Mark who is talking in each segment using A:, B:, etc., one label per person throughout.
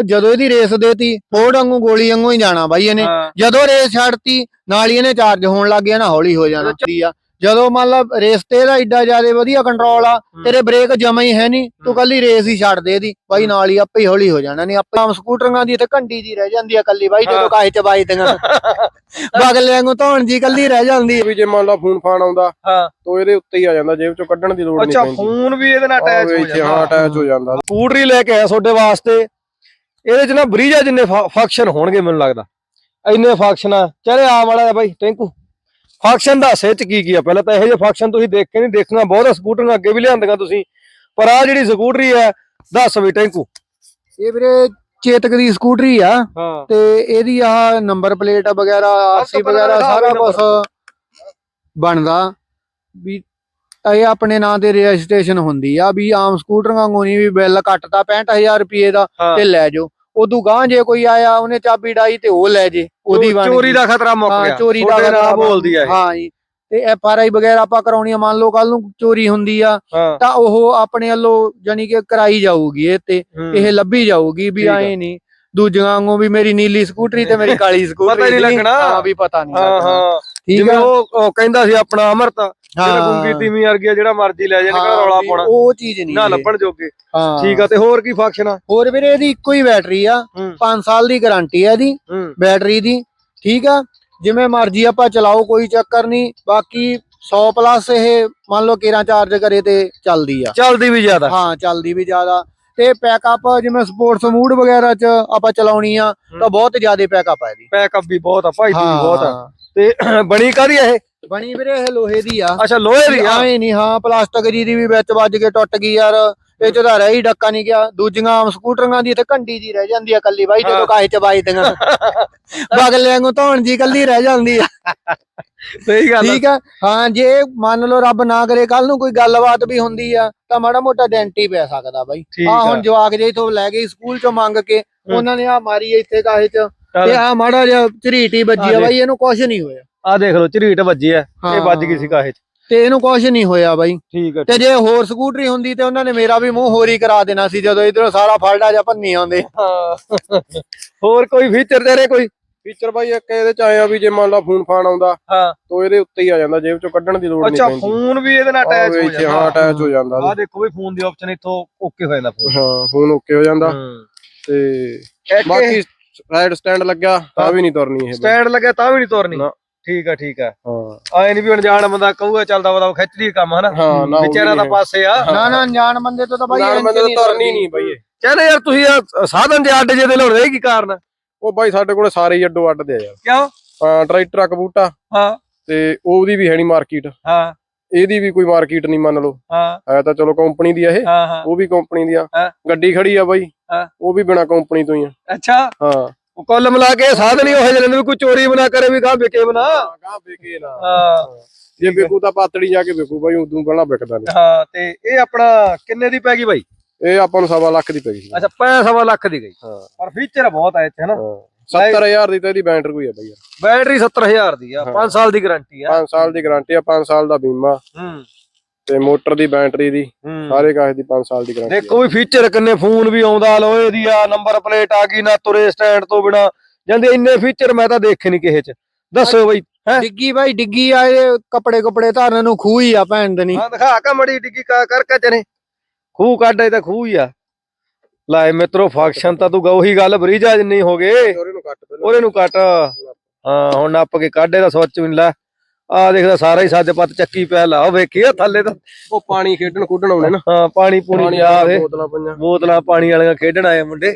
A: ਜਦੋਂ ਇਹਦੀ ਰੇਸ ਦੇਤੀ ਫੋੜ ਵਾਂਗੂ ਗੋਲੀ ਵਾਂਗੂ ਹੀ ਜਾਣਾ ਬਾਈ ਇਹਨੇ। ਜਦੋਂ ਰੇਸ ਛੱਡਤੀ ਨਾਲ ਹੀ ਇਹਨੇ ਚਾਰਜ ਹੋਣ ਲੱਗ ਗਿਆ ਨਾ ਹੌਲੀ ਹੋ ਜਾਣਾ ਆ। ਜਦੋਂ ਮੰਨ ਲਾ ਰੇਸ ਤੇ ਇਹਦਾ ਏਡਾ ਜ਼ਿਆਦਾ ਵਧੀਆ ਕੰਟਰੋਲ ਆ ਤੇਰੇ ਬ੍ਰੇਕ ਜਮਾ ਹੀ ਹੈ ਨਹੀਂ ਤੂੰ ਕੱਲੀ ਰੇਸ ਹੀ ਛੱਡ ਦੇ ਇਹਦੀ। ਬਾਈ ਨਾਲ ਹੀ ਆਪੇ ਹੀ ਹੌਲੀ ਹੋ ਜਾਣਾ ਨਹੀਂ ਆਪੇ ਆਮ ਸਕੂਟਰਾਂ ਦੀ ਤੇ ਘੰਟੀ ਜੀ ਰਹਿ ਜਾਂਦੀ ਆ ਕੱਲੀ ਬਾਈ ਜਦੋਂ। ਕਾਹੇ ਚ ਬਾਈ ਦੀਆਂ ਬਗਲੇ ਵਾਂਗੂ ਧੌਣ ਜੀ ਕੱਲੀ ਰਹਿ ਜਾਂਦੀ ਆ।
B: ਵੀ ਜੇ ਮੰਨ ਲਾ ਫੋਨ ਫਾਨ ਆਉਂਦਾ
C: ਹਾਂ।
B: ਤਾਂ ਇਹਦੇ ਉੱਤੇ ਹੀ ਆ ਜਾਂਦਾ ਜੇਬ ਚੋਂ ਕੱਢਣ ਦੀ ਲੋੜ ਨਹੀਂ
C: ਅੱਛਾ ਫੋਨ ਵੀ ਇਹਦੇ ਨਾਲ ਅਟੈਚ ਹੋ ਜਾਂਦਾ।
B: ਅਟੈਚ ਹੋ ਜਾਂਦਾ।
C: ਸਕੂਟਰੀ ਲੈ ਕੇ ਆਇਆ ਤੁਹਾਡੇ ਵਾਸਤੇ ਇਹਦੇ ਚ ਨਾ ਬਰੀਜਾ ਜਿੰਨੇ ਫੰਕਸ਼ਨ ਹੋਣਗੇ ਮੈਨੂੰ ਲੱਗਦਾ। ਇੰਨੇ ਫੰਕਸ਼ਨ ਆ ਚਲੇ ਆ ਵਾਲਾ ਆ ਬਾਈ ਟੈਂਕੂ। ਫੰਕਸ਼ਨ ਦੱਸ ਇਹ ਚ ਕੀ ਕੀ ਆ? ਪਹਿਲਾਂ ਤਾਂ ਇਹੋ ਜਿਹੇ ਫੰਕਸ਼ਨ ਤੁਸੀਂ ਦੇਖੇ ਨਹੀਂ ਦੇਖਣਾ ਬਹੁਤ ਆ ਸਕੂਟਰ ਅੱਗੇ ਵੀ ਲਿਆਂਦੀਆਂ ਤੁਸੀਂ। ਪਰ ਆ ਜਿਹੜੀ ਸਕੂਟਰੀ ਆ ਦੱਸ ਵੀ ਟੈਂਕੂ।
A: ਇਹ ਵੀਰੇ ਚੇਤਕ ਦੀ ਸਕੂਟਰੀ ਆ ਤੇ ਇਹਦੀ ਆਹ ਨੰਬਰ ਪਲੇਟ ਵਗੈਰਾ ਆਰਸੀ ਵਗੈਰਾ ਸਾਰਾ ਕੁਝ ਬਣਦਾ। ਵੀ ਇਹ ਆਪਣੇ ਨਾਂ ਤੇ ਰਜਿਸਟ੍ਰੇਸ਼ਨ ਹੁੰਦੀ ਆ ਵੀ ਆਮ ਸਕੂਟਰ ਵਾਂਗੂ ਨਹੀਂ ਵੀ ਬਿੱਲ ਕੱਟਦਾ 65000 ਰੁਪਏ ਦਾ। ਤੇ ਲੈ ਜਾਓ ਉਦੋਂ ਗਾਂ ਜੇ ਕੋਈ ਆਇਆ ਉਹਨੇ ਚਾਬੀ ਡਾਈ ਤੇ ਉਹ ਲੈ ਜੇ ਉਹਦੀ
C: ਚੋਰੀ। ਦਾ ਖਤਰਾ ਮੁੱਕ ਗਿਆ
A: ਚੋਰੀ ਦਾ ਖਤਰਾ
C: ਬੋਲਦੀ ਆ।
A: ਹਾਂ ਜੀ ਤੇ ਐਫ ਆਰ ਆਈ ਵਗੈਰਾ ਆਪਾਂ ਕਰਾਉਣੀ ਆ ਮੰਨ ਲਓ ਕੱਲ ਨੂੰ ਚੋਰੀ ਹੁੰਦੀ ਆ ਤਾਂ ਉਹ ਆਪਣੇ ਵੱਲੋਂ ਜਾਨੀ ਕਿ ਕਰਾਈ ਜਾਊਗੀ ਇਹ ਤੇ। ਇਹ ਲੱਭੀ ਜਾਊਗੀ ਵੀ। ਐ ਨਹੀਂ ਦੂਜਿਆਂ ਵਾਂਗੂ ਵੀ ਮੇਰੀ ਨੀਲੀ ਸਕੂਟਰੀ ਤੇ ਮੇਰੀ ਕਾਲੀ ਸਕੂਟਰੀ
C: ਪਤਾ ਨਹੀਂ। ਲੱਗਣਾ।
A: ਹਾਂ ਵੀ ਪਤਾ ਨਹੀਂ ਲੱਗਣਾ
C: ਜਿਵੇਂ ਉਹ ਉਹ ਕਹਿੰਦਾ ਸੀ ਆਪਣਾ ਅਮਰਤ ਜਿਹੜਾ
A: ਹਾਂ।
C: ਗੁੰਗੀ ਤੀਵੀਂ ਵਰਗੀ ਆ, ਜਿਹੜਾ ਮਰਜ਼ੀ ਲੈ ਜਾਣ
A: ਹਾਂ,
C: ਰੌਲਾ
A: ਵੀ
C: ਪਾਉਣਾ।
A: ਉਹ ਚੀਜ਼ ਨਹੀਂ
C: ਨਾ
A: ਇਹ।
C: ਲੱਭਣ ਜੋਗੇ।
A: ਹਾਂ।
C: ਠੀਕ ਆ ਤੇ ਹੋਰ ਕੀ ਫੰਕਸ਼ਨ ਆ?
A: ਹੋਰ ਵੀਰੇ ਇਹਦੀ ਇੱਕੋ ਹੀ ਬੈਟਰੀ ਆ।
C: ਹੂੰ।
A: 5 ਸਾਲ ਦੀ ਗਾਰੰਟੀ ਆ ਇਹਦੀ
C: ਹੂੰ।
A: ਬੈਟਰੀ ਦੀ। ਠੀਕ ਆ? ਜਿਵੇਂ ਮਰਜ਼ੀ ਆਪਾਂ ਚਲਾਓ ਕੋਈ ਚੱਕਰ ਨਹੀਂ। ਬਾਕੀ 100 ਪਲੱਸ ਇਹ ਮੰਨ ਲਓ 13 ਚਾਰਜ ਕਰੇ ਤੇ ਚੱਲਦੀ ਆ।
C: ਚੱਲਦੀ ਵੀ ਜ਼ਿਆਦਾ।
A: ਹਾਂ ਚੱਲਦੀ ਵੀ ਜ਼ਿਆਦਾ। ਤੇ ਪੈਕਅਪ ਜਿਵੇਂ ਸਪੋਰਟਸ ਮੂਡ ਵਗੈਰਾ ਚ ਆਪਾਂ ਚਲਾਉਣੀ ਆ ਤਾਂ ਬਹੁਤ ਜ਼ਿਆਦਾ ਪੈਕਅਪ ਆ ਇਹਦੀ।
C: ਪੈਕਅਪ ਵੀ ਬਹੁਤ ਆ ਭਾਈ ਵੀ ਬਹੁਤ ਆ। ਤੇ ਬਣੀ ਕਾਦੀ ਇਹ?
A: ਬਣੀ ਵੀਰੇ ਇਹ ਲੋਹੇ ਦੀ ਆ।
C: ਅੱਛਾ ਲੋਹੇ ਦੀ ਆ?
A: ਐਵੇਂ ਨਹੀਂ ਹਾਂ ਪਲਾਸਟਿਕ ਜੀ ਦੀ ਵੀ ਵਿੱਚ ਵੱਜ ਕੇ ਟੁੱਟ ਗਈ ਯਾਰ ਇਹ ਚ ਤਾਂ ਰਹਿ ਡੱਕਾ ਨਹੀਂ ਗਿਆ। ਦੂਜੀਆਂ ਆਮ ਸਕੂਟਰਾਂ ਦੀ ਤੇ ਘੰਟੀ ਜੀ ਰਹਿ ਜਾਂਦੀ ਆ ਕੱਲੀ ਬਾਈ। ਜਦੋਂ ਕਾਹੇ ਚ ਬਾਈ ਦੀਆਂ ਬਗਲੇ ਵਾਂਗੂ ਧੌਣ ਜੀ ਕੱਲੀ ਰਹਿ ਜਾਂਦੀ ਆ।
C: ਸਹੀ ਗੱਲ।
A: ਠੀਕ ਆ? ਹਾਂ ਜੇ ਮੰਨ ਲਓ ਰੱਬ ਨਾ ਕਰੇ ਕੱਲ ਨੂੰ ਕੋਈ ਗੱਲਬਾਤ ਵੀ ਹੁੰਦੀ ਆ ਤਾਂ ਮਾੜਾ ਮੋਟਾ ਡੈਂਟ ਪੈ ਸਕਦਾ ਬਾਈ। ਆ। ਹੁਣ ਜਵਾਕ ਜੇ ਇਥੋਂ ਲੈ ਗਏ ਸਕੂਲ ਚੋਂ ਮੰਗ ਕੇ ਉਹਨਾਂ ਨੇ ਆ ਮਾਰੀ ਇੱਥੇ ਕਾਹੇ ਚ। ਤੇ ਆ ਮਾੜਾ ਜਿਹਾ ਝਰੀਟੀ ਵੱਜੀ
C: ਆ।
A: ਬਾਈ ਇਹਨੂੰ ਕੁਝ ਨਹੀਂ ਹੋਇਆ।
C: ਆ ਦੇਖ ਲਓ ਝਰੀਟ ਵੱਜੀ ਆ ਇਹ
A: ਹਾਂ।
C: ਵੱਜ ਗਈ ਸੀ ਕਾਹੇ ਚ।
A: ਤੇ ਇਹਨੂੰ ਕੁਝ ਨਹੀਂ ਹੋਇਆ ਬਾਈ।
C: ਠੀਕ ਆ।
A: ਤੇ ਜੇ ਹੋਰ ਸਕੂਟਰੀ ਹੁੰਦੀ ਤੇ ਉਹਨਾਂ ਨੇ ਮੇਰਾ ਵੀ ਮੂੰਹ ਹੋਰ ਹੀ ਕਰਾ ਦੇਣਾ ਸੀ ਜਦੋਂ ਇਧਰੋਂ ਸਾਰਾ ਫਲਡਾ ਜਾਂ ਭੰਨੀ ਆਉਂਦੇ।
C: ਹਾਂ। ਹੋਰ ਕੋਈ ਫੀਚਰ ਤੇਰੇ ਕੋਈ?
B: ਫੀਚਰ ਬਾਈ ਇੱਕ ਇਹਦੇ ਚ ਆਇਆ ਵੀ ਜੇ ਮੰਨ ਲਾ ਫੋਨ ਫਾਨ ਆਉਂਦਾ
C: ਹਾਂ।
B: ਤਾਂ ਇਹਦੇ ਉੱਤੇ ਹੀ ਆ ਜਾਂਦਾ ਜੇਬ ਚੋਂ ਕੱਢਣ ਦੀ ਲੋੜ ਨਹੀਂ
C: ਅੱਛਾ
B: ਪੈਂਦੀ।
C: ਫੋਨ ਵੀ ਇਹਦੇ ਨਾਲ ਅਟੈਚ ਹੋ
B: ਵਿੱਚ ਹਾਂ
C: ਜਾਂਦਾ
B: ਅਟੈਚ ਹੋ ਜਾਂਦਾ।
C: ਆ ਦੇਖੋ ਵੀ ਫੋਨ ਦੀ ਆਪਸ਼ਨ ਇੱਥੋਂ ਓਕੇ ਹੋ ਜਾਂਦਾ ਫੋਨ।
B: ਹਾਂ ਫੋਨ ਓਕੇ ਹੋ ਜਾਂਦਾ। ਤੇ ਬਾਕੀ ਰਾਈਡ ਸਟੈਂਡ ਲੱਗਿਆ ਤਾਂ ਵੀ ਨਹੀਂ ਤੁਰਨੀ ਇਹ।
C: ਸਟੈਂਡ ਲੱਗਿਆ ਤਾਂ ਵੀ ਨਹੀਂ ਤੁਰਨੀ। ਠੀਕ ਆ ਠੀਕ ਆ।
B: ਹਾਂ।
C: ਆਏ ਨਹੀਂ ਵੀ ਅਣਜਾਣ ਬੰਦਾ ਕਹੂਗਾ ਚੱਲਦਾ ਵਾ ਖਿੱਚਦੀ ਕੰਮ ਹਨਾ? ਵਿਚਾਰਾ ਦਾ ਪਾਸੇ ਆ।
A: ਨਾ ਨਾ ਅਣਜਾਣ ਬੰਦੇ ਤੋਂ ਤਾਂ ਬਾਈ ਇੰਚ
B: ਬੰਦੇ ਤੋਂ
A: ਨਹੀਂ
B: ਤੁਰਨੀ ਨਹੀਂ ਬਾਈ ਇਹ।
C: ਕਹਿੰਦੇ ਯਾਰ ਤੁਸੀਂ ਆਹ ਸਾਧਨ ਦੇ ਅੱਡ ਜੇ ਦੇ ਲਾਉਣੇ ਇਹ ਕੀ ਕਾਰਨ ਆ?
B: ਉਹ ਬਾਈ ਸਾਡੇ ਕੋਲੇ ਸਾਰੇ ਹੀ ਅੱਡੋ ਅੱਡ ਦੇ ਆ। ਯਾਰ
C: ਕਿਉਂ?
B: ਹਾਂ ਟਰੈਕਟਰ ਕਬੂਟਾ
C: ਹਾਂ।
B: ਤੇ ਉਹਦੀ ਵੀ ਹੈ ਨਹੀਂ ਮਾਰਕੀਟ
C: ਹਾਂ।
B: ਇਹਦੀ ਵੀ ਕੋਈ ਮਾਰਕੀਟ ਨਹੀਂ ਮੰਨ ਲਓ।
C: ਹਾਂ।
B: ਹੈ ਤਾਂ ਚਲੋ ਕੰਪਨੀ ਦੀ ਆ ਇਹ।
C: ਹਾਂ ਹਾਂ।
B: ਉਹ ਵੀ ਕੰਪਨੀ ਦੀ ਆ।
C: ਹਾਂ।
B: ਗੱਡੀ ਖੜੀ ਆ ਬਾਈ।
C: ਹਾਂ।
B: ਉਹ ਵੀ ਬਿਨਾ ਕੰਪਨੀ ਤੋਂ ਹੀ ਆ।
C: ਅੱਛਾ।
B: ਹਾਂ।
C: ਉਹ ਕੁੱਲ ਮਿਲਾ ਕੇ ਸਾਧਨ ਹੀ ਉਹ ਜਿਹੇ ਨੇ ਵੀ ਕੋਈ ਚੋਰੀ ਬਣਾ ਕਰੇ ਵੀ ਗਾਹ ਵਿਕੇ ਬਣਾ
B: ਗਾਂ ਵਿਕੇ ਨਾ।
C: ਹਾਂ।
B: ਜੇ ਵਿਕੂ ਤਾਂ ਪਾਤੜੀ ਜਾ ਕੇ ਵਿਕੂ ਬਾਈ ਉਦੋਂ ਪਹਿਲਾਂ ਵਿਕਦਾ ਨਹੀਂ।
C: ਹਾਂ ਤੇ ਇਹ ਆਪਣਾ ਕਿੰਨੇ ਦੀ ਪੈ ਗਈ ਬਾਈ?
B: ਇਹ ਆਪਾਂ ਨੂੰ ਸਵਾ ਲੱਖ ਦੀ ਪੈ ਗਈ।
C: ਅੱਛਾ ਪੈਸਾ ਸਵਾ ਲੱਖ ਦੀ ਗਈ।
B: ਹਾਂ।
C: ਪਰ ਫੀਚਰ ਬਹੁਤ ਆ ਇੱਥੇ ਹਨਾ
B: ਹਾਂ। 70000 ਦੀ ਤਾਂ ਇਹਦੀ ਬੈਟਰੀ ਕੋਈ ਆ ਬਾਈ ਯਾਰ।
C: ਬੈਟਰੀ 70000 ਦੀ ਆ
B: ਹਾਂ।
C: 5 ਸਾਲ ਦੀ ਗਾਰੰਟੀ ਆ।
B: 5 ਸਾਲ ਦੀ ਗਾਰੰਟੀ ਆ 5 ਸਾਲ ਦਾ ਬੀਮਾ।
C: ਹੂੰ।
B: ਤੇ ਮੋਟਰ ਦੀ ਬੈਟਰੀ ਦੀ ਸਾਰੇ ਕਾਸੇ ਦੀ 5 ਸਾਲ ਦੀ ਗਾਰੰਟੀ
C: ਦੇਖੋ ਵੀ ਫੀਚਰ ਕਿੰਨੇ ਫੋਨ ਵੀ ਆਉਂਦਾ ਲੋਹੇ ਦੀ ਆ ਨੰਬਰ ਪਲੇਟ ਆ ਗਈ ਨਾ ਤੁਰੇ ਸਟੈਂਡ ਤੋਂ ਬਿਨਾ। ਜਾਂਦੇ ਇੰਨੇ ਫੀਚਰ ਮੈਂ ਤਾਂ ਦੇਖੇ ਨਹੀਂ ਕਿਸੇ ਚ। ਦੱਸੋ ਬਈ?
A: ਡਿੱਗੀ ਬਾਈ ਡਿੱਗੀ ਆ ਇਹ ਕੱਪੜੇ ਕੁਪੜੇ ਧਰਨ ਨੂੰ ਖੂਹ ਹੀ ਆ ਭੈਣ ਦੇ ਨਹੀਂ
C: ਹਾਂ ਦਿਖਾ ਕਾ ਮੜੀ ਡਿੱਗੀ ਕਾ ਕਰਕੇ ਚਨੇ ਖੂਹ ਕੱਢ ਇਹ ਤਾਂ ਖੂਹ ਹੀ ਆ। ਲੈ ਮਿੱਤਰੋ ਫੰਕਸ਼ਨ ਤਾਂ ਤੂੰ ਗਾ ਉਹੀ ਗੱਲ ਬਰੀਜਾ ਜਿੰਨੀ ਹੋ ਗਏ
B: ਉਹਦੇ ਨੂੰ ਕੱਟ।
C: ਹਾਂ। ਹੁਣ ਨੱਪ ਕੇ ਕੱਢ ਇਹਦਾ ਸੋਚ ਵੀ ਲੈ। ਆ ਦੇਖਦਾ ਸਾਰਾ ਹੀ ਸੱਜ ਪੱਤ ਚੱਕੀ ਪਿਆ ਲਾ ਉਹ ਵੇਖੀ ਆ ਥੱਲੇ ਤਾਂ।
B: ਉਹ ਪਾਣੀ ਖੇਡਣ ਕੁੱਡਣ ਆਉਣੇ ਨਾ।
C: ਹਾਂ ਪਾਣੀ ਪੂਣੀ ਪਿਆ ਵੇ।
B: ਬੋਤਲਾਂ
C: ਪਾਣੀ ਵਾਲੀਆਂ ਖੇਡਣ ਆਏ ਮੁੰਡੇ।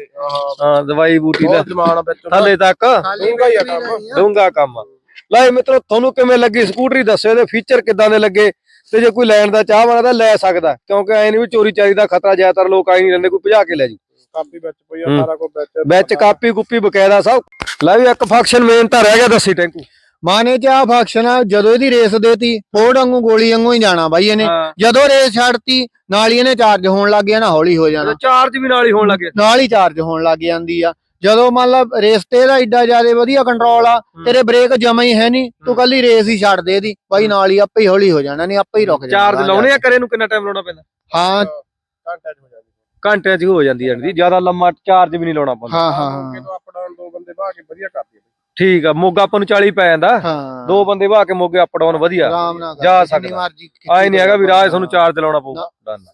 C: ਹਾਂ। ਦਵਾਈ ਬੂਟੀ ਦਾ
B: ਆ
C: ਥੱਲੇ ਤੱਕ।
B: ਡੂੰਘਾ ਹੀ ਆ ਕੰਮ।
C: ਡੂੰਗਾ ਕੰਮ ਆ। ਲੈ ਮਿੱਤਰੋ ਤੁਹਾਨੂੰ ਕਿਵੇਂ ਲੱਗੀ ਸਕੂਟਰੀ? ਦੱਸੋ ਇਹਦੇ ਫੀਚਰ ਕਿੱਦਾਂ ਦੇ ਲੱਗੇ? ਤੇ ਜੇ ਕੋਈ ਲੈਣ ਦਾ ਚਾਹਵਾਨ ਤਾਂ ਲੈ ਸਕਦਾ ਕਿਉਂਕਿ ਐ ਨਹੀਂ ਵੀ ਚੋਰੀ ਚਾਰੀ ਦਾ ਖਤਰਾ ਜ਼ਿਆਦਾਤਰ ਲੋਕ ਆਈ ਨਹੀਂ ਰਹਿੰਦੇ ਕੋਈ ਭਜਾ ਕੇ ਲੈ ਜੂ
B: ਕਾਪੀ ਵਿੱਚ ਪਈ ਆ। ਸਾਰਾ ਕੁਝ ਵਿੱਚ
C: ਵਿੱਚ ਕਾਪੀ ਕੁੱਪੀ ਬਕਾਇਦਾ ਸਭ। ਲੈ ਵੀ ਇੱਕ ਫੰਕਸ਼ਨ ਮੇਨ ਤਾਂ ਰਹਿ ਗਿਆ ਦੱਸੀ ਟੈਂਕੂ।
A: ਮਾਨੇ ਚ ਆ ਫੰਕਸ਼ਨ ਆ ਜਦੋਂ ਇਹਦੀ ਰੇਸ ਦੇਤੀ ਫੋੜ ਵਾਂਗੂ ਗੋਲੀ ਵਾਂਗੂ ਹੀ ਜਾਣਾ ਬਾਈ ਇਹਨੇ। ਜਦੋਂ ਰੇਸ ਛੱਡਤੀ ਨਾਲ ਹੀ ਇਹਨੇ ਚਾਰਜ ਹੋਣ ਲੱਗ ਗਿਆ ਨਾ ਹੌਲੀ ਹੋ ਜਾਣਾ।
C: ਚਾਰਜ ਵੀ ਨਾਲ ਹੀ ਹੋਣ ਲੱਗੇ
A: ਨਾਲ ਹੀ ਚਾਰਜ ਹੋਣ ਲੱਗ ਜਾਂਦੀ ਆ। ਜਦੋਂ ਮੰਨ ਲਾ ਰੇਸ ਤੇ ਇਹਦਾ ਏਡਾ ਜ਼ਿਆਦਾ ਵਧੀਆ ਕੰਟਰੋਲ ਆ ਤੇਰੇ ਬ੍ਰੇਕ ਜਮਾ ਹੀ ਹੈ ਨਹੀਂ ਤੂੰ ਕੱਲੀ ਰੇਸ ਹੀ ਛੱਡ ਦੇ ਇਹਦੀ। ਬਾਈ ਨਾਲ ਹੀ ਆਪੇ ਹੀ ਹੌਲੀ ਹੋ ਜਾਣਾ ਨਹੀਂ ਆਪੇ ਹੀ ਰੁਕ ਜਾਣਾ
C: ਚਾਰਜ ਲਾਉਣੇ ਆ ਕਰੇ ਨੂੰ ਕਿੰਨਾ ਟਾਈਮ ਲਾਉਣਾ ਪੈਂਦਾ?
A: ਹਾਂ।
B: ਕੰਟੈਕਟ ਹੋ ਜਾਂਦੀ
C: ਘੰਟਿਆਂ 'ਚ ਹੀ ਹੋ ਜਾਂਦੀ ਹੈ ਜੀ ਜ਼ਿਆਦਾ ਲੰਮਾ ਚਾਰਜ ਵੀ ਨਹੀਂ ਲਾਉਣਾ ਪੈਂਦਾ
A: ਹਾਂ ਹਾਂ
B: ਮੋਗੇ ਤੋਂ ਅਪ ਡਾਊਨ ਦੋ ਬੰਦੇ ਬਾਹ ਕੇ ਵਧੀਆ ਕਰਦੀ
C: ਠੀਕ ਆ ਮੋਗਾ ਆਪਾਂ ਨੂੰ 40 ਪੈ ਜਾਂਦਾ।
A: ਹਾਂ।
C: ਦੋ ਬੰਦੇ ਵਾਹ ਕੇ ਮੋਗੇ ਅਪ ਡਾਊਨ ਵਧੀਆ।
A: ਆਰਾਮ ਨਾਲ
C: ਜਾ ਸਕਦਾ। ਆਏ ਨਹੀਂ ਹੈਗਾ ਵੀ ਰਾਜ ਤੁਹਾਨੂੰ ਚਾਰਜ ਲਾਉਣਾ ਪਊ। Done.